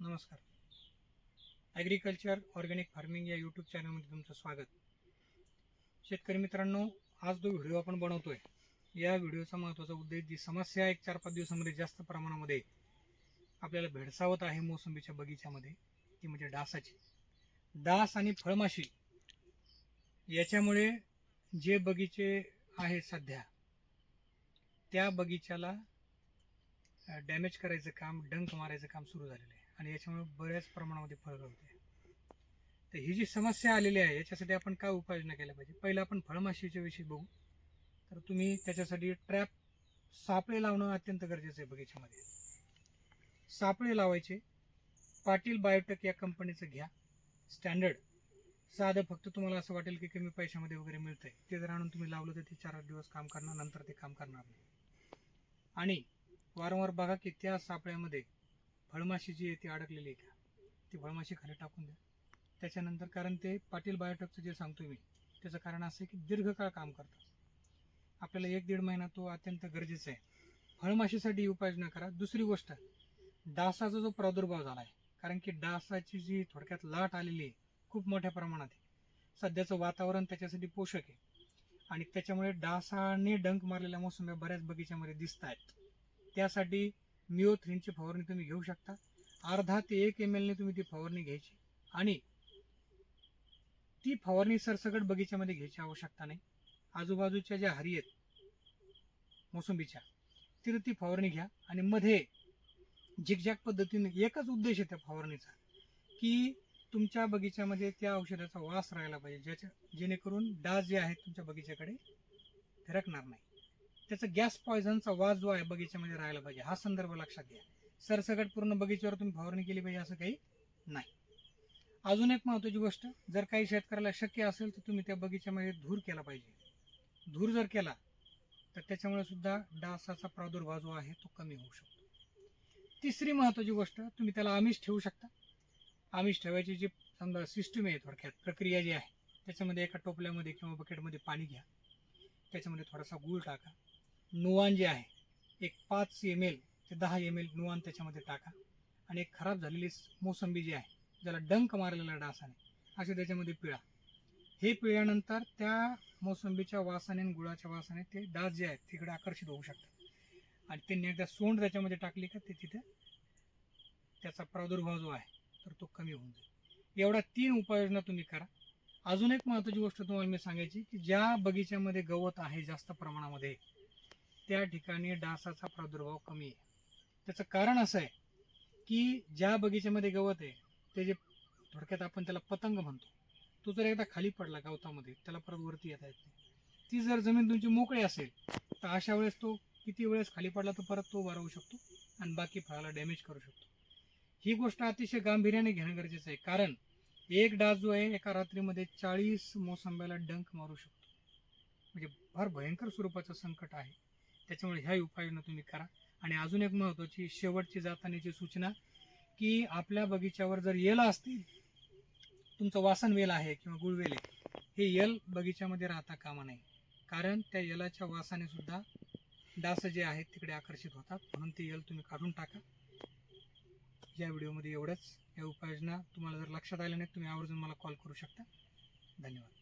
नमस्कार. Agriculture organic farming या YouTube चॅनलमध्ये तुमचं स्वागत. शेतकरी मित्रांनो आज जो व्हिडिओ आपण बनवतोय या व्हिडिओचा महत्त्वाचा उद्देश जी समस्या एक चार पाच दिवसामध्ये जास्त प्रमाणामध्ये आपल्याला भेडसावत आहे मोसंबीच्या बगीच्यामध्ये ती म्हणजे डासाची. डास आणि फळमाशी याच्यामुळे जे बगीचे आहेत सध्या त्या बगीच्याला डॅमेज करायचं काम डंक मारायचं काम सुरू झालेलं आहे. आणि याच्यामुळे बऱ्याच प्रमाणामध्ये फळं होते तर ही जी समस्या आलेली आहे याच्यासाठी आपण काय उपाययोजना केल्या पाहिजे? पहिलं आपण फळमाशीच्या विषयी बघू. तर तुम्ही त्याच्यासाठी ट्रॅप सापळे लावणं अत्यंत गरजेचं आहे बगीच्यामध्ये सापळे लावायचे. पाटील बायोटेक या कंपनीचं घ्या. स्टँडर्ड. साधं फक्त तुम्हाला असं वाटेल की कमी पैशामध्ये वगैरे मिळतं आहे ते जर आणून तुम्ही लावलं तर ते चार आठ दिवस काम करणार नंतर ते काम करणार नाही. आणि वारंवार बघा की त्या सापळ्यामध्ये फळमाशी जी आहे ती अडकलेली आहे का? ती फळमाशी खाली टाकून द्या. त्याच्यानंतर कारण ते पाटील बायोटेकचं जे सांगतो मी त्याचं कारण असं आहे की दीर्घकाळ काम करतं आपल्याला एक दीड महिना तो अत्यंत गरजेचा आहे. फळमाशीसाठी उपाययोजना करा. दुसरी गोष्ट डासाचा जो प्रादुर्भाव झाला आहे कारण की डासाची जी थोडक्यात लाट आलेली आहे खूप मोठ्या प्रमाणात आहे. सध्याचं वातावरण त्याच्यासाठी पोषक आहे. आणि त्याच्यामुळे डासाने डंक मारलेल्या मोसंब्या बऱ्याच बगीच्यामध्ये दिसत आहेत त्यासाठी मिओ थ्रीची फवारणी तुम्ही घेऊ शकता. अर्धा ते एक एम एलने तुम्ही ती फवारणी घ्यायची. आणि ती फवारणी सरसकट बगीच्यामध्ये घ्यायची आवश्यकता नाही. आजूबाजूच्या ज्या हरी आहेत मोसंबीच्या तिथं ती फवारणी घ्या. आणि मध्ये झिकझॅक पद्धतीने एकच उद्देश आहे त्या फवारणीचा की तुमच्या बगीच्यामध्ये त्या औषधाचा वास राहायला पाहिजे ज्याच्या जेणेकरून डास जे आहेत तुमच्या बगीच्याकडे फिरकणार नाही. त्याचा गॅस पॉयझनचा वास जो आहे बगीच्यामध्ये राहायला पाहिजे. हा संदर्भ लक्षात घ्या. सरसकट पूर्ण बगीच्यावर तुम्ही फवारणी केली पाहिजे असं काही नाही. अजून एक महत्वाची गोष्ट जर काही शेतकऱ्याला शक्य असेल तर तुम्ही त्या बगीच्यामध्ये धूर केला पाहिजे. धूर जर केला तर त्याच्यामुळे सुद्धा डासाचा प्रादुर्भाव जो आहे तो कमी होऊ शकतो. तिसरी महत्वाची गोष्ट तुम्ही त्याला आमिष ठेवू शकता. आमिष ठेवायची जी समजा सिस्टम आहे थोडक्यात प्रक्रिया जी आहे त्याच्यामध्ये एका टोपल्यामध्ये किंवा बकेटमध्ये पाणी घ्या. त्याच्यामध्ये थोडासा गूळ टाका. नुवान जे आहे एक पाच एम एल ते दहा एम एल नुवान त्याच्यामध्ये टाका. आणि एक खराब झालेली मोसंबी जी आहे ज्याला डंक मारलेला डासाने असे त्याच्यामध्ये पिळा. हे पिळल्यानंतर त्या मोसंबीच्या वासाने आणि गुळाच्या वासाने ते डास जे आहेत तिकडे आकर्षित होऊ शकतात. आणि त्यांनी एकदा सोंड त्याच्यामध्ये टाकली का ते तिथे त्याचा प्रादुर्भाव जो आहे तर तो कमी होऊन जाईल. एवढ्या तीन उपाययोजना तुम्ही करा. अजून एक महत्त्वाची गोष्ट तुम्हाला मी सांगायची की ज्या बगीच्यामध्ये गवत आहे जास्त प्रमाणामध्ये त्या ठिकाणी डासाचा प्रादुर्भाव कमी आहे. त्याचं कारण असं आहे की ज्या बगीच्यामध्ये गवत आहे ते जे थोडक्यात आपण त्याला पतंग म्हणतो तो जर एकदा खाली पडला गवतामध्ये त्याला परत वरती येता येत नाही. ती जर जमीन तुमची मोकळी असेल तर अशा वेळेस तो किती वेळेस खाली पडला तर परत तो वारवू शकतो आणि बाकी फळाला डॅमेज करू शकतो. ही गोष्ट अतिशय गांभीर्याने घेणं गरजेचं आहे. कारण एक डास जो आहे एका रात्रीमध्ये चाळीस मोसंब्याला डंक मारू शकतो. म्हणजे फार भयंकर स्वरूपाचं संकट आहे. त्याच्यामुळे ह्या उपाययोजना तुम्ही करा. आणि अजून एक महत्त्वाची शेवटची जातानीची सूचना की आपल्या बगीच्यावर जर येल असतील तुमचं वासन वेल आहे किंवा गुळवेल आहे हे यल बगीच्यामध्ये राहता कामा नये. कारण त्या यलाच्या वासाने सुद्धा डास जे आहेत तिकडे आकर्षित होतात. म्हणून ते यल तुम्ही काढून टाका. या व्हिडिओमध्ये एवढंच. या उपाययोजना तुम्हाला जर लक्षात आल्या नाही तुम्ही आवर्जून मला कॉल करू शकता. धन्यवाद.